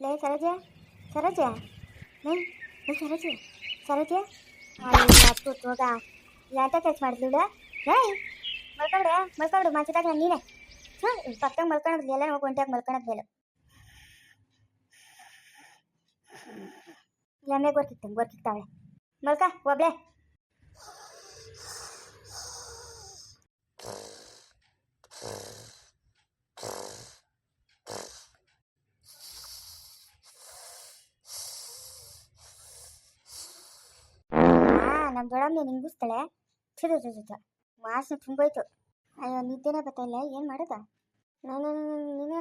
ಲೇ, ಸರೋಜ ಸರೋಜ. ಲೇ ಲೇ, ಸರೋಜ ಸರೋಜ. ಹತ್ತು ಹೋಗ ಎಂತ ಕೆಲಸ ಮಾಡಿದ್ಲು ಲೇ, ಮಲ್ಕೊಬಿಡ, ಮಲ್ಕೊಬಿಡು ಮಂಚದಾಗ ನೀನೆ ಹ್ಞೂ ಪಕ್ಕಂಗೆ ಮಲ್ಕೊಳೋದು ಎಲ್ಲ ಹೋಗಿ ಒಂಟಾಗ ಮಲ್ಕೊಳೋದು ಬೇಡ ಎಮ್ಮೆ ಗೊರ್ಕಿತ್ತು ಗೊರ್ಕಿತ್ತಾವಳೆ ಮಲ್ಕ ಒಬ್ಳೆ ನಮ್ಮ ಚುರು ನಿಂಗಿಸ್ತಾಳೆ ಚಿರು ಚಿರು ವಾಸನೆ ತುಂಬೋಯ್ತು. ಅಯ್ಯೋ, ನಿದ್ದೆನೇ ಬರ್ತಾ ಇಲ್ಲ. ಏನು ಮಾಡೋದ? ನಾನು ನೀನು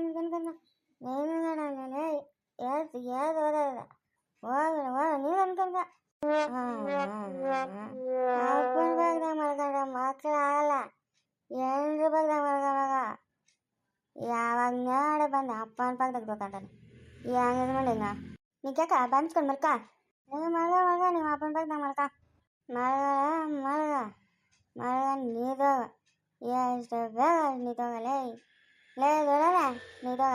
ನೀನು ಯಾವ್ದು ಯಾವ್ದು ಓದೋದ ನೀನು ಅನ್ಕೊಂಡ ಅಪ್ಪನ ಬಾಗ್ದಾಗ ಆಗಲ್ಲ. ಎಲ್ರ ಬಾಗ್ದಾಗ ಮಲ್ಕೊಂಡಾಗ ಯಾವಾಗ ನಾಳೆ ಬಂದ ಅಪ್ಪನ ಬಾಗ್ದಾಗ ದೊಡ್ಡಾಡ್ತಾನೆ ಹೆಂಗ್ ಮಾಡಿಲ್ಲ ನೀ ಕೇಕ ಬಂದ್ಕೊಂಡು ಮಲ್ಕ? ನೀವು ಮಗ ಮಲ್ಗ ನಿಮ್ಮ ಅಪ್ಪನ ಬಾಗ್ದಾಗ ಮಲ್ಕ. ಮಗ ಮರ ಮಗ ನೀದೋಗ ಎಷ್ಟು ಬೇಗ ನೀದೋಗ ಲೇ ಲೇ ದೊಡ್ಡನೆ ನೀದೋಗ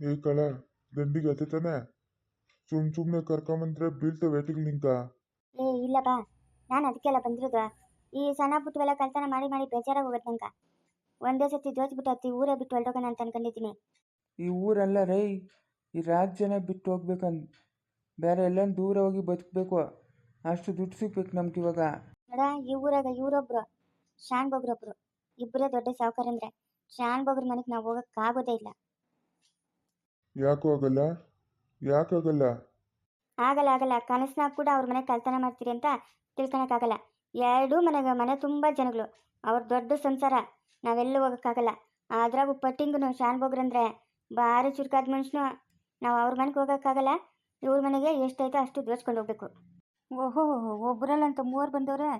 ಏ ಕಳ ದಂಡಿಗೆ ಅತ್ತೆ ತಾನೆ. ಸುಮ್ ಸುಮ್ಮನೆ ಕರ್ಕೊಂಬಂದ್ರೆ ಬೀಳ್ತವೆ ಏಟಿಗೆ ನಿಂಕ. ಏ ಇಲ್ಲಪ್ಪ ನಾನು ಅದಕ್ಕೆಲ್ಲ ಬಂದಿರೋದು. ಈ ಸಣ್ಣ ಪುಟ್ಟವೆಲ್ಲ ಕಲ್ತನ ಮಾಡಿ ಮಾಡಿ ಬೇಜಾರಾಗಿ ಹೋಗುತ್ತೆ ನಂಗೆ. ಒಂದೇ ಸತಿ ಜೋಚ್ಬಿಟ್ಟು ಹತ್ತಿ ಊರೇ ಬಿಟ್ಟು ಹೊರಟೋಗೋಣ ಅಂತ ಅನ್ಕೊಂಡಿದ್ದೀನಿ. ಈ ಊರಲ್ಲ ರೈ. ಈ ರಾಜ್ಯನ ಬಿಟ್ಟು ಹೋಗ್ಬೇಕಂದ್ ಬೇರೆ ಎಲ್ಲ ದೂರ ಹೋಗಿ ಬದುಕಬೇಕು? ಅಷ್ಟು ದುಡ್ಡು ಸಿಗ್ಬೇಕು ನಮ್ಗೆ ಇವಾಗ. ಇವರಾಗ ಈ ಊರಾಗ ಇವರೊಬ್ರು ಶಾನ್ ಬೊಬ್ರೊಬ್ರು ಇಬ್ಬರೇ ದೊಡ್ಡ ಸಾವುಕಾರಂದ್ರೆ ಶಾನ್ ಬೊಬ್ರ ಮನೆಗೆ ನಾವು ಆಗೋದೇ ಇಲ್ಲ. ಯಾಕೋ ಆಗಲ್ಲ? ಯಾಕಾಗಲ್ಲ ಆಗಲ್ಲ? ಆಗಲ್ಲ ಕನಸ್ನಾಗ ಕೂಡ ಅವ್ರ ಮನೆ ಕಲ್ತನ ಮಾಡ್ತೀರಿ ಅಂತ ತಿಳ್ಕೊಳಕ್ಕಾಗಲ್ಲ ಎರಡೂ ಮನೆಗೆ ಮನೆ ತುಂಬಾ ಜನಗಳು. ಅವ್ರ ದೊಡ್ಡ ಸಂಸಾರ ನಾವೆಲ್ಲೂ ಹೋಗಕ್ ಆಗಲ್ಲ. ಅದ್ರಾಗು ಪಟ್ಟಿಂಗು ಶಾನ್ ಬೊಗ್ರಂದ್ರೆ ಭಾರಿ ಚುರುಕಾದ ಮನುಷ್ಯನು ನಾವು ಅವ್ರ ಮನೆಗೆ ಹೋಗೋಕ್ಕಾಗಲ್ಲ ಇವ್ರ ಮನೆಗೆ ಎಷ್ಟೈತೆ ಅಷ್ಟು ದೋಚ್ಕೊಂಡು ಹೋಗ್ಬೇಕು. ಓಹೋ ಒಬ್ಬರಲ್ಲ ಅಂತ ಮೂವರು ಬಂದವ್ರೆ?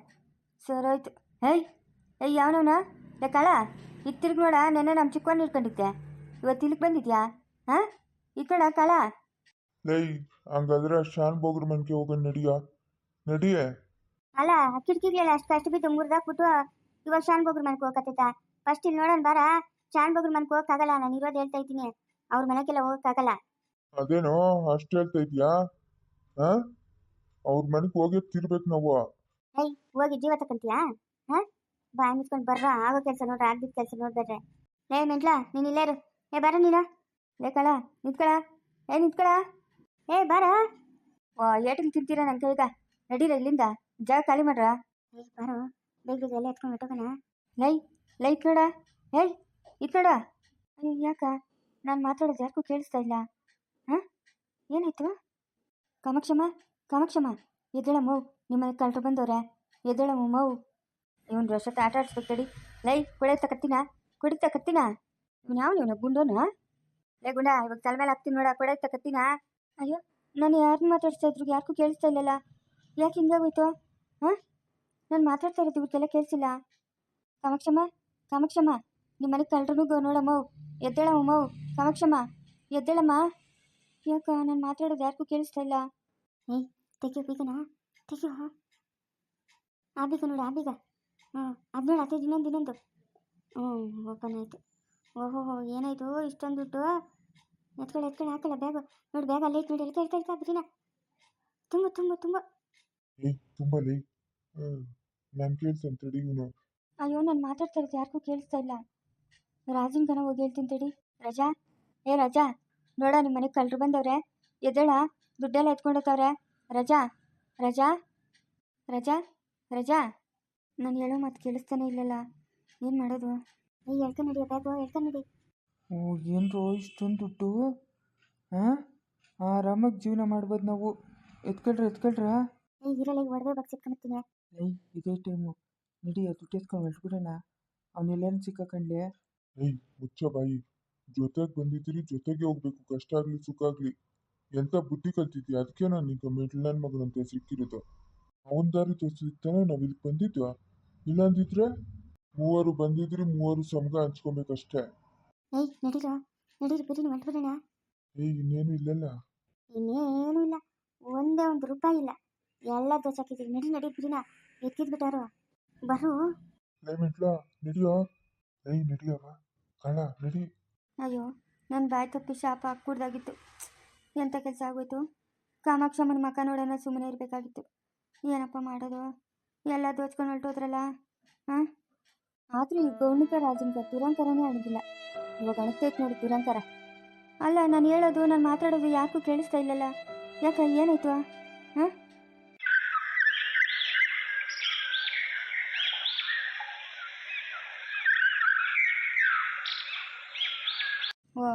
ಸರೋಯ್ತು ಏಯ್ ಏಯ್ ಯಾವನವನ? ಲೇ ಕಳ ಈಗ ತಿರ್ಗಿ ನೋಡ ನೆನ್ನೆ ನಮ್ಮ ಚಿಕ್ಕವನ್ನ ಇಟ್ಕೊಂಡಿದ್ದೆ. ಇವತ್ತು ಇಲ್ಲಿಗೆ ಬಂದಿದ್ಯಾ? ಹಾಂ? ಈ ಕಳ. ಲೈ ಹಂಗಾದ್ರೆ ಶಾನ್ ಬೋಗ್ರ ಮನೆಗೆ ಹೋಗೋಣ ನಡಿಯ? ನಡಿಯೇ? ಅಲ್ಲ ಕಿಟಕಿಗಳೆಲ್ಲ ಅಷ್ಟು ಕಷ್ಟ ಬಿದ್ದು ಮುರಿದಾಕ್ಬಿಟ್ಟು ಇವಾಗ ಶಾನ್ ಬೋಗ್ರ ಮನೆಗೆ ಹೋಗತ್ತೈತ ಫಸ್ಟ್ ಇಲ್ಲಿ ನೋಡೋಣ ಬಾರ ಶಾನ್ ಬೋಗ್ರ ಮನೆಗೆ ಹೋಗೋಕ್ಕಾಗಲ್ಲ ನಾನು ಇರೋದು ಹೇಳ್ತಾ ಇದ್ದೀನಿ. ಅವ್ರ ಮನೆಗೆಲ್ಲ ಹೋಗೋಕ್ಕಾಗಲ್ಲ. ಅದೇನೋ ಅಷ್ಟು ಹೇಳ್ತಾ ಇದ್ಯಾ? ಹಾ? ಅವ್ರ ಮನೆಗೆ ಹೋಗಿ ತಿರ್ಬೇಕು ನಾವು. ಹೇ ಹೋಗಿ ಜೀವ ತಕಂತೀಯಾ? ಹಾ? ಬಾಯ್ ಮುಚ್ಕೊಂಡು ಬರ್ರ, ಆಗೋ ಕೆಲಸ ನೋಡ್ರಿ ಆಗ್ದಿದ್ದ ಕೆಲಸ ನೋಡ್ಬೇಡ್ರೆ. ಏ, ಮೆಂಟ್ಲ, ನೀನು ಇಲ್ಲೇ ಇರು. ಏ, ಬರ ನೀನ. ಲೇ ನಿಂತ್ಕೊಳ ನಿಂತ್ಕಳ. ಏ ನಿಂತ್ಕಳ. ಏ, ಬಾರ. ವಾ ಏಟಿಗೆ ತಿಂತೀರಾ ನನ್ನ ಕೈಗ? ನಡೀರ ಇಲ್ಲಿಂದ? ಜಾಗ ಖಾಲಿ ಮಾಡ್ರ? ಏ ಬಾರೋ, ಬೇಗ ಬೇಗ ಎಲ್ಲ ಎತ್ಕೊಂಡು ಹೊಟ್ಟೋಗೋಣ ಲೈ ಲೈ ನೋಡ. ಏಯ್ ಇತ್ಕಡ ಅಯ್ಯೋ, ಯಾಕ? ನಾನು ಮಾತಾಡೋದು ಯಾರಿಗೂ ಕೇಳಿಸ್ತಾ ಇಲ್ಲ. ಏನಾಯ್ತು? ಕಾಮಾಕ್ಷಮ್ಮ ಕಾಮಾಕ್ಷಮ್ಮ, ಎದ್ದೇಳ ಮೌ, ನಿಮ್ಮನೆ ಕಳ್ರು ಬಂದವ್ರೆ, ಎದ್ದೇಳ ಮೌ ಇವನು ರೊಸತ್ತ ಆಟ ಆಡಿಸ್ಬೇಕು ತಡಿ. ಲೈ ಕುಡಿತ ಕತ್ತಿನ ಕುಡಿತ ಕತ್ತಿನ. ಇವ್ನು ಯಾವ ಇವನು ಗುಂಡೋನ? ಲೇ ಗುಂಡ, ಇವಾಗ ತಲೆ ಮೇಲೆ ಹಾಕ್ತೀನಿ ನೋಡ ಕುಡಿತ ಕತ್ತಿನ. ಅಯ್ಯೋ, ನಾನು ಯಾರನ್ನ ಮಾತಾಡ್ತಾ ಇದ್ರು, ಯಾರಿಗೂ ಕೇಳಿಸ್ತಾ ಇಲ್ಲಲ್ಲ. ಯಾಕೆ ಹಿಂಗಾಗೋಯ್ತು ಹಾಂ? ನಾನು ಮಾತಾಡ್ತಾ ಇರೋದು ಇವ್ರಿಗೆಲ್ಲ ಕೇಳಿಸಿಲ್ಲ. ಕಾಮಾಕ್ಷಮ್ಮ ಕಾಮಾಕ್ಷಮ್ಮ ನಿಮ್ಮ ಮನೆಗೆ ನೋಡಮ್ಮ ಎದ್ದೇಳಮ್ಮ ಮೌ. ಕಾಮಾಕ್ಷಮ್ಮ, ಎದ್ದೇಳಮ್ಮ. ಯಾಕ ನಾನು ಮಾತಾಡೋದು ಯಾರಿಗೂ ಕೇಳಿಸ್ತಾ ಇಲ್ಲ. ಏಯ್ ತೆಗಿಯೋ ಬೀಗನ? ತೆಗಿಯೋ? ಆ ಬೀಗ ನೋಡು ಆ ಬೀಗ. ಹ್ಞೂ ಅದು ನೋಡಿ ಅದೇ ಇನ್ನೊಂದು ಇನ್ನೊಂದು. ಹ್ಞೂ ಓಪನ್ ಆಯಿತು. ಓಹೋ ಏನಾಯಿತು? ಇಷ್ಟೊಂದು ದುಡ್ಡು? ಎತ್ಕೊಳ್ಳಿ ಎತ್ಕೊಳ್ಳಿ ಹಾಕಲ್ಲ ಬ್ಯಾಗು. ನೋಡಿ ಬೇಗ ಅಲ್ಲೇ ಇಟ್ಟು ನೋಡಿ ಎಳ್ಕ ಎಳ್ಕ ಇರ್ತಾ ಬಿರಿನ ತುಂಬ ತುಂಬ ತುಂಬ. ಏ ತುಂಬ ಲೇ ನಾನು ಕೇಳ್ತೇನೆ ತಡಿ ಇವನು. ಅಯ್ಯೋ ನಾನು ಮಾತಾಡ್ತಾ ಇರೋದು ಯಾರಿಗೂ ಕೇಳಿಸ್ತಾ ಇಲ್ಲ. ರಾಜಿನ ಕನ ಹೋಗಿ ಹೇಳ್ತೀನಿ ತಡಿ. ರಜಾ? ಏ ರಜಾ? ನೋಡ ನಿಮ್ಮ ಮನೆಗೆ ಕಳ್ರು ಬಂದವ್ರೆ. ಎದ್ದೇಳ ದುಡ್ಡೆಲ್ಲ ಎತ್ಕೊಂಡೋಗ್ತವ್ರೆ ರಜಾ ರಜಾ ರಜಾ ರಜಾ. ನಾನು ಹೇಳೋ ಮಾತು ಕೇಳಿಸ್ತಾನೆ ಇಲ್ಲಲ್ಲ. ಏನು ಮಾಡೋದು? ಏಯ್ ಎಳ್ಕ ನಡಿ ಬ್ಯಾಗು ಎಳ್ಕ ನಡಿ. ಓ ಏನ್ರೋ ಇಷ್ಟೊಂದು ದುಡ್ಡು? ಹಾಂ ಆರಾಮಾಗಿ ಜೀವನ ಮಾಡ್ಬೋದು ನಾವು. ಎತ್ಕೊಳ್ರ ಎತ್ಕೊಳ್ರ? ಏಯ್ ಇರಲ್ಲ ಈಗ ಒಡವೆ ಬಗ್ಗೆ ಸಿಕ್ಕೊಂಬತ್ತೀನಿ ಏಯ್ ಇದೇ ಟೈಮು. ನಡಿ ಆ ದುಡ್ಡು ಎತ್ಕೊಂಡು ಹೊರಟ್ಬಿಡೋಣ. ಅವನೆಲ್ಲೇನು ಸಿಕ್ಕಾಕೊಂಡ್ಲಿ. ಏಯ್ ಮುಚ್ಚ ಬಾಯಿ. ಜೊತೆಗೆ ಬಂದಿದ್ದೀರಿ ಜೊತೆಗೆ ಹೋಗ್ಬೇಕು. ಕಷ್ಟ ಆಗ್ಲಿ ಸುಖ ಆಗ್ಲಿ. ಎಂತ ಬುದ್ಧಿ ಕಲ್ತಿದ್ಯಾ ಅದಕ್ಕೆ ನಾನು ಈಗ ಮಿಡ್ಲ್ ನನ್ನ ಮಗನಂತೆ ಸಿಕ್ಕಿರೋದು. ಅವನ ದಾರಿ ತೋರಿಸಿದ್ದಾನೆ ನಾವು ಇಲ್ಲಿ ಬಂದಿದ್ವಾ? ಇಲ್ಲ ಅಂದಿದ್ರೆ ಮೂವರು ಬಂದಿದ್ರಿ ಮೂವರು ಸಮಗ ಹಂಚ್ಕೊಬೇಕಷ್ಟೇ. ಏಯ್ ನಡೀರೋ. ನಡೀರಿ ಬಿರಿನ ಹೊಂಟ್ಬಿಡೋಣ ಏಯ್ ಇನ್ನೇನು ಇಲ್ಲಲ್ಲ? ಇನ್ನೇನು ಇಲ್ಲ. ಒಂದೇ ಒಂದು ರೂಪಾಯಿ ಇಲ್ಲ. ಎಲ್ಲ ದೋಚಾಕಿದ್ದೀರಿ ನಡಿ ನಡಿ ಬಿಡಿನ ಎತ್ತಿದ್ ಬಿಟ್ಟಾರು ಬರು. ಲೈ ಮೆಟ್ಲ ನಡಿಯೋ? ಏಯ್ ನಡಿಯವ ಕಳ್ಳ ನಡಿ. ಅಯ್ಯೋ ನನ್ನ ಬಾಯಿ ತಪ್ಪಿ ಶಾಪ ಹಾಕ್ಬಿಡ್ದಾಗಿತ್ತು. ಎಂಥ ಕೆಲಸ ಆಗೋಯ್ತು? ಕಾಮಾಕ್ಷಮ್ಮನ ಮಕ ನೋಡೋಣ ಸುಮ್ಮನೆ ಇರಬೇಕಾಗಿತ್ತು. ಏನಪ್ಪ ಮಾಡೋದು? ಎಲ್ಲ ದೋಚ್ಕೊಂಡು ಹೊರಟೋದ್ರಲ್ಲ? ಹಾಂ ಆದರೂ ಈ ಗೌಣಿಕ ರಾಜನ್ಗ ದುರಂಕರನೇ ಅಣಗಿಲ್ಲ ಇವಾಗ ಅಣಗ್ತೈತೆ ನೋಡಿ ದುರಂಕರ. ಅಲ್ಲ, ನಾನು ಹೇಳೋದು, ನಾನು ಮಾತಾಡೋದು ಯಾಕೂ ಕೇಳಿಸ್ತಾ ಇಲ್ಲಲ್ಲ? ಯಾಕ, ಏನಾಯ್ತು? ಹಾಂ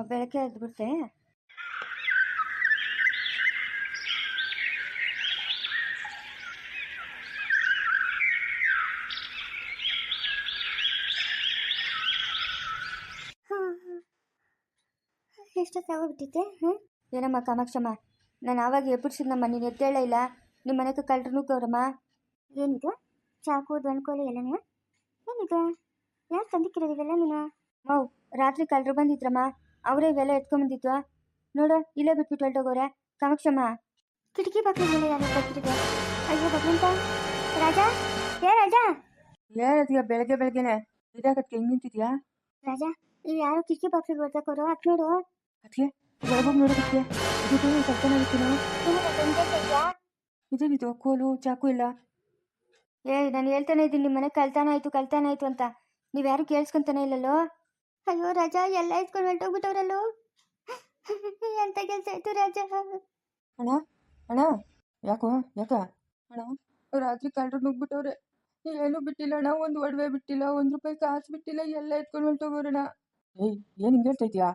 ಬೆಳಗ್ಗೆ ಬಿಡ್ತೆ ಎಷ್ಟೊತ್ತಾಗೋಗ್ಬಿಟ್ಟಿತ್ತೆ ಹ್ಞೂ ಏನಮ್ಮ ಕಾಮಾಕ್ಷಮ್ಮ? ನಾನು ಆವಾಗ ಎಬ್ಬಿಡ್ಸಿದ್ನಮ್ಮ ನೀನು ಎದ್ದೇಳೇ ಇಲ್ಲ. ನಿಮ್ಮ ಮನೆಗೆ ಕಳ್ಳರು ನುಗ್ಗವ್ರಮ್ಮ ಏನಿದು? ಚಾಕು, ದೊಣ್ಕೋಲಿ ಎಲ್ಲನೇ? ಏನಿದು? ಯಾರು ತಂದಿಕ್ಕಿರೋದಿವೆಲ್ಲ ನೀನು? ಮೌ ರಾತ್ರಿ ಕಳ್ಳರು ಬಂದಿದ್ರಮ್ಮ. ಅವರೇ ಇವೆಲ್ಲ ಎತ್ಕೊಂಬಂದಿತ್ತು ನೋಡು ಇಲ್ಲೇ ಬಿಟ್ಬಿಟ್ಟು ಹೊರಟೋಗೋರೆ. ಕಾಮಾಕ್ಷಮ್ಮ. ಕಿಟಕಿ ಮೇಲೆ ಯಾರು ಅಯ್ಯೋ ಭಗವಂತ. ರಾಜಾ? ಏ ರಾಜಾ? ಏನದೀಯ ಬೆಳಗ್ಗೆ ಬೆಳಗ್ಗೆನೆ? ಇದಾಗತ್ತೆ ಹೆಂಗ್ ನಿಂತಿದ್ಯಾ? ರಾಜಾ ಇವ್ ಯಾರು ಕಿಟಕಿ ಬಾಗಿಲು ಬರ್ತಾಕೋರು? ಅದ್ ನೋಡು. ಅದಕ್ಕೆ ಒಳಗೋಗಿ ನೋಡೋದಕ್ಕೆ ಇದು ಕರ್ಕೊಂಡೋಗ್ತೀನಿ ಇದೇನಿದು ಕೋಲು ಚಾಕು ಇಲ್ಲ? ಏಯ್ ನಾನು ಹೇಳ್ತಾನೆ ಇದ್ದೀನಿ ನಿಮ್ಮ ಮನೆ ಕಳ್ತಾನ ಆಯ್ತು ಕಳ್ತಾನ ಆಯ್ತು ಅಂತ ನೀವ್ಯಾರು ಕೇಳಿಸ್ಕೊಂತಾನೆ ಇಲ್ಲಲ್ಲೋ? ಅಯ್ಯೋ ರಾಜಾ ಎಲ್ಲ ಇಸ್ಕೊಂಡು ಹೊರಟೋಗ್ಬಿಟ್ಟವ್ರಲ್ಲೋ? ಎಂತ ಕೆಲಸ ಆಯ್ತು ರಾಜಾ? ಅಣ್ಣ ಅಣ್ಣ ಯಾಕೋ ಯಾಕ? ಅಣ್ಣ ರಾತ್ರಿ ಕಳ್ಳರು ನುಗ್ಬಿಟ್ಟವ್ರೆ ಏನು ಬಿಟ್ಟಿಲ್ಲ ಅಣ್ಣ ಒಂದು ಒಡವೆ ಬಿಟ್ಟಿಲ್ಲ ಒಂದು ರೂಪಾಯಿ ಕಾಸು ಬಿಟ್ಟಿಲ್ಲ ಎಲ್ಲ ಎತ್ಕೊಂಡು ಹೊರಟೋಗೋರಣ ಏಯ್ ಏನು ಹಿಂಗೆ ಹೇಳ್ತೈತಿಯಾ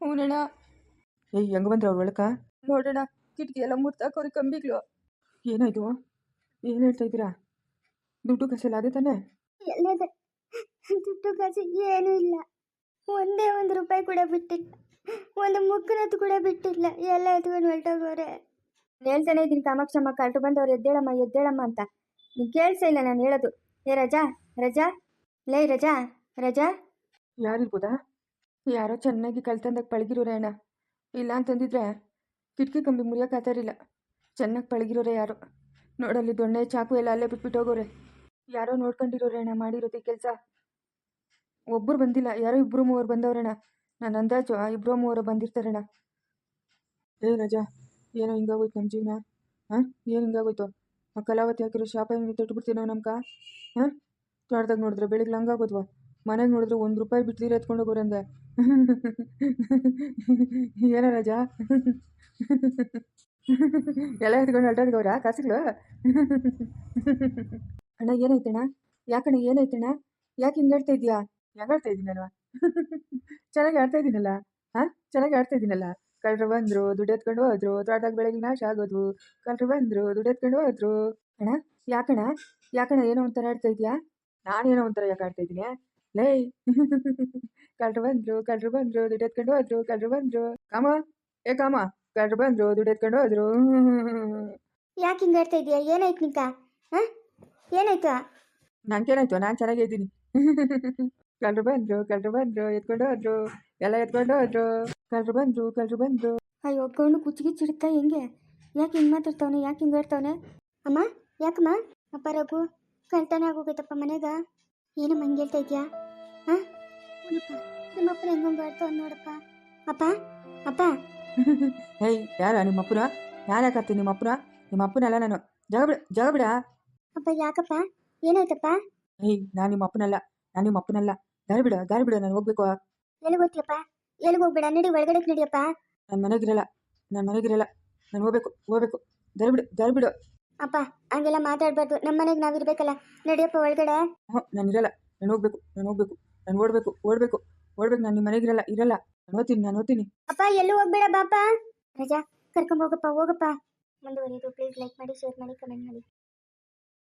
ಹ್ಞೂನಣ್ಣ ಏಯ್ ಹೆಂಗೆ ಬಂದ್ರೆ ಅವ್ರ ಒಳಕ? ನೋಡೋಣ ಕಿಟಕಿ ಎಲ್ಲ ಮುರ್ತಾಕೋರಿ ಕಂಬಿಗಳು. ಏನಾಯ್ತು? ಏನು ಹೇಳ್ತಾ ಇದ್ದೀರಾ? ದುಡ್ಡು ಕಸಲ್ಲ ಅದೇ ತಾನೆ? ಎಲ್ಲ ದುಡ್ಡು ಕಸ ಏನೂ ಇಲ್ಲ. ಒಂದೇ ಒಂದು ರೂಪಾಯಿ ಕೂಡ ಬಿಟ್ಟಿಲ್ಲ. ಒಂದು ಮುಗ್ಗನದ್ದು ಕೂಡ ಬಿಟ್ಟಿಲ್ಲ. ಎಲ್ಲ ಎತ್ಕೊಂಡು ಹೊರಟೋಗೋರೆ. ಹೇಳ್ತಾನೆ ಇದ್ದೀನಿ ಕಾಮಾಕ್ಷಮ್ಮ ಕಳ್ಳರು ಬಂದವ್ರು ಎದ್ದೇಳಮ್ಮ ಎದ್ದೇಳಮ್ಮ ಅಂತ. ನೀನು ಕೇಳಿಸೇ ಇಲ್ಲ ನಾನು ಹೇಳೋದು. ಏ ರಜಾ ರಜಾ? ಲೇ ರಜಾ ರಜಾ? ಯಾರಿರ್ಬೋದಾ ಯಾರೋ ಚೆನ್ನಾಗಿ ಕಳ್ತಂದಾಗ ಪಳಗಿರೋರೆ ಅಣ್ಣ. ಇಲ್ಲ ಅಂತಂದಿದ್ರೆ ಕಿಟಕಿ ಕಂಬಿ ಮುರಿಯೋಕೆ ಆತಾರಿಲ್ಲ. ಚೆನ್ನಾಗಿ ಪಳಗಿರೋರೆ ಯಾರು. ನೋಡಲ್ಲಿ ದೊಣ್ಣೆ ಚಾಕು ಎಲ್ಲ ಅಲ್ಲೇ ಬಿಟ್ಬಿಟ್ಟು ಹೋಗೋರೆ ಯಾರೋ ನೋಡ್ಕೊಂಡಿರೋರೆ ಅಣ್ಣ ಮಾಡಿರೋದು ಕೆಲಸ. ಒಬ್ಬರು ಬಂದಿಲ್ಲ. ಯಾರೋ ಇಬ್ಬರು ಮೂವರು ಬಂದವ್ರಣ್ಣ. ನಾನು ಅಂದಾಜು, ಆ ಇಬ್ಬರು ಮೂವರು ಬಂದಿರ್ತಾರಣ್ಣ. ಏ ರಜಾ, ಏನೋ ಹಿಂಗಾಗೋಯ್ತು ನಮ್ಮ ಜೀವನ? ಹಾಂ? ಏನು ಹಿಂಗಾಗೋಯ್ತು? ಆ ಕಲಾವತಿ ಹಾಕಿರೋ ಶಾಪ ಹಿಂಗೆ ತೊಟ್ಬಿಡ್ತೀನೋ ನಮ್ಗೆ ಹಾಂ? ತೋಟದಾಗ ನೋಡಿದ್ರೆ ಬೆಳಿಗ್ಗೆ ಹಂಗಾಗೋದ್ವ ಮನೆಗೆ ನೋಡಿದ್ರೆ ಒಂದು ರೂಪಾಯಿ ಬಿಟ್ಟಿದ್ರೆ ಎತ್ಕೊಂಡು ಹೋಗೋರಂದ ಏನ ಏನೋ ರಜಾ? ಎಲ್ಲ ಎತ್ಕೊಂಡು ಹೊರಟೋದ್ಗವ್ರ ಕಾಸುಗಳು? ಅಣ್ಣ, ಏನಾಯ್ತಣ್ಣ? ಯಾಕಣ್ಣ, ಏನಾಯ್ತಣ್ಣ? ಯಾಕೆ ಹಿಂಗೆ ಹೇಳ್ತಾ ಇದೀಯಾ? ಹೆಂಗೆ ಆಡ್ತಾ ಇದ್ದೀನಲ್ವ? ಚೆನ್ನಾಗಿ ಆಡ್ತಾ ಇದ್ದೀನಲ್ಲ? ಹಾಂ? ಚೆನ್ನಾಗಿ ಆಡ್ತಾ ಇದ್ದೀನಲ್ಲ? ಕಳ್ರು ಬಂದರು ದುಡ್ಡು ಎತ್ಕೊಂಡು ಹೋದ್ರು ತೋಟದಾಗ ಬೆಳಗ್ಗೆ ನಾಶ ಆಗೋದು ಕಳ್ರು ಬಂದರು ದುಡ್ಡು ಎತ್ಕೊಂಡು ಹೋದ್ರು. ಅಣ್ಣ ಯಾಕಣ ಯಾಕಣ ಏನೋ ಒಂಥರ ಆಡ್ತಾ ಇದೆಯಾ? ನಾನೇನೋ ಒಂಥರ ಯಾಕೆ ಆಡ್ತಾ ಇದ್ದೀನಿ ಲೇ! ಕಳ್ಳರು ಬಂದರು ಕಳ್ಳರು ಬಂದರು ದುಡ್ಡು ಎತ್ಕೊಂಡು ಹೋದ್ರು ಕಳ್ಳರು ಬಂದರು. ಕಾಮ? ಏ ಕಾಮ? ಕಳ್ಳರು ಬಂದರು ದುಡ್ಡು ಎತ್ಕೊಂಡು ಹೋದ್ರು. ಯಾಕೆ ಹಿಂಗೆ ಆಡ್ತಾ ಇದೀಯಾ ಏನಾಯ್ತು ನಿಂಕ ಹಾಂ? ಏನಾಯ್ತು? ನಂಗೇನಾಯ್ತು? ನಾನು ಚೆನ್ನಾಗೇ ಇದ್ದೀನಿ. ಕಳ್ಳರು ಬಂದರು ಕಳ್ಳರು ಬಂದರು ಎತ್ಕೊಂಡು ಹೋದ್ರು ಎಲ್ಲ ಎತ್ಕೊಂಡು ಹೋದ್ರು. ಕಳ್ಳರು ಬಂದರು ಕಳ್ಳರು ಬಂದರು. ಅಯ್ಯೋ ಕಣ್ಣು ಕುಚ್ಚಿಗೆ ಚಿಡುತ್ತಾ ಹೆಂಗೆ? ಯಾಕೆ ಹಿಂಗೆ ಮಾತಾಡ್ತಾವನೆ ಯಾಕೆ ಹಿಂಗೆ ಆಡ್ತಾವನೆ ಅಮ್ಮ ಯಾಕಮ್ಮ? ಅಪ್ಪ ರಘು ಕಳ್ತನ ಆಗೋಗೈತಪ್ಪ ಮನೆಗ. ಏನಮ್ಮ ಹಂಗೆ ಹೇಳ್ತಾ ಇದೆಯಾ? ಹಾಂ ನೋಡಪ್ಪ ನಿಮ್ಮಪ್ಪನ ಹೆಂಗೊಂದು ಆಡ್ತಾವ ನೋಡಪ್ಪ. ಅಪ್ಪ ಅಪ್ಪ. ಹೇಯ್ ಯಾರ ನಿಮ್ಮ ಅಪ್ಪನ ಯಾಕೆ ನಿಮ್ಮ ಅಪ್ಪನ ನಿಮ್ಮ ಅಪ್ಪನಲ್ಲ ನಾನು. ಜಾಗ ಬಿಡ ಜಾಗ ಬಿಡ. ಅಪ್ಪ ಯಾಕಪ್ಪ? ಏನಾಯ್ತಪ್ಪ? ಹೇಯ್ ನಾನು ನಿಮ್ಮ ಅಪ್ಪನಲ್ಲ ನಾನು ನಿಮ್ಮ ಅಪ್ಪನಲ್ಲ ದಾರಿ ಬಿಡ ದಾರಿ ಬಿಡ ನಾನು ಹೋಗ್ಬೇಕು. ಎಲ್ಲಿ ಹೋಗ್ತೀಯಪ್ಪ? ಎಲ್ಲಿಗೆ ಹೋಗ್ಬೇಡ? ನಡಿ ಒಳಗಡೆ ನಡಿಯಪ್ಪ. ನನ್ನ ಮನೆಗಿರಲ್ಲ ನನ್ನ ಮನೆಗಿರಲ್ಲ ನಾನು ಹೋಗ್ಬೇಕು ಹೋಗ್ಬೇಕು. ದಾರಿ ಬಿಡು ದಾರಿ ಬಿಡು. ಅಪ್ಪ ಹಂಗೆಲ್ಲ ಮಾತಾಡ್ಬಾರ್ದು. ನಮ್ಮ ಮನೆಗೆ ನಾವಿರ್ಬೇಕಲ್ಲ ನಡಿಯಪ್ಪ ಒಳಗಡೆ. ಹ್ಞೂ ನಾನು ಇರಲ್ಲ. ನಾನು ಹೋಗ್ಬೇಕು ನಾನು ಹೋಗ್ಬೇಕು. ನಾನು ಓಡಬೇಕು ಓಡಬೇಕು. ಓಡ್ಬೇಕು ನಾನು ನಿಮ್ಮ ಮನೆಗಿರಲ್ಲ ಇರಲ್ಲ ನಾನು ಓದ್ತೀನಿ ನಾನು ಓದ್ತೀನಿ. ಅಪ್ಪ ಎಲ್ಲಿ ಹೋಗ್ಬೇಡ ಬಾಪ. ರಜಾ ಕರ್ಕೊಂಡ್ ಹೋಗಪ್ಪ ಹೋಗಪ್ಪ. ಮುಂದುವರಿದು ಪ್ಲೀಸ್ ಲೈಕ್ ಮಾಡಿ ಶೇರ್ ಮಾಡಿ ಕಮೆಂಟ್ ಮಾಡಿ.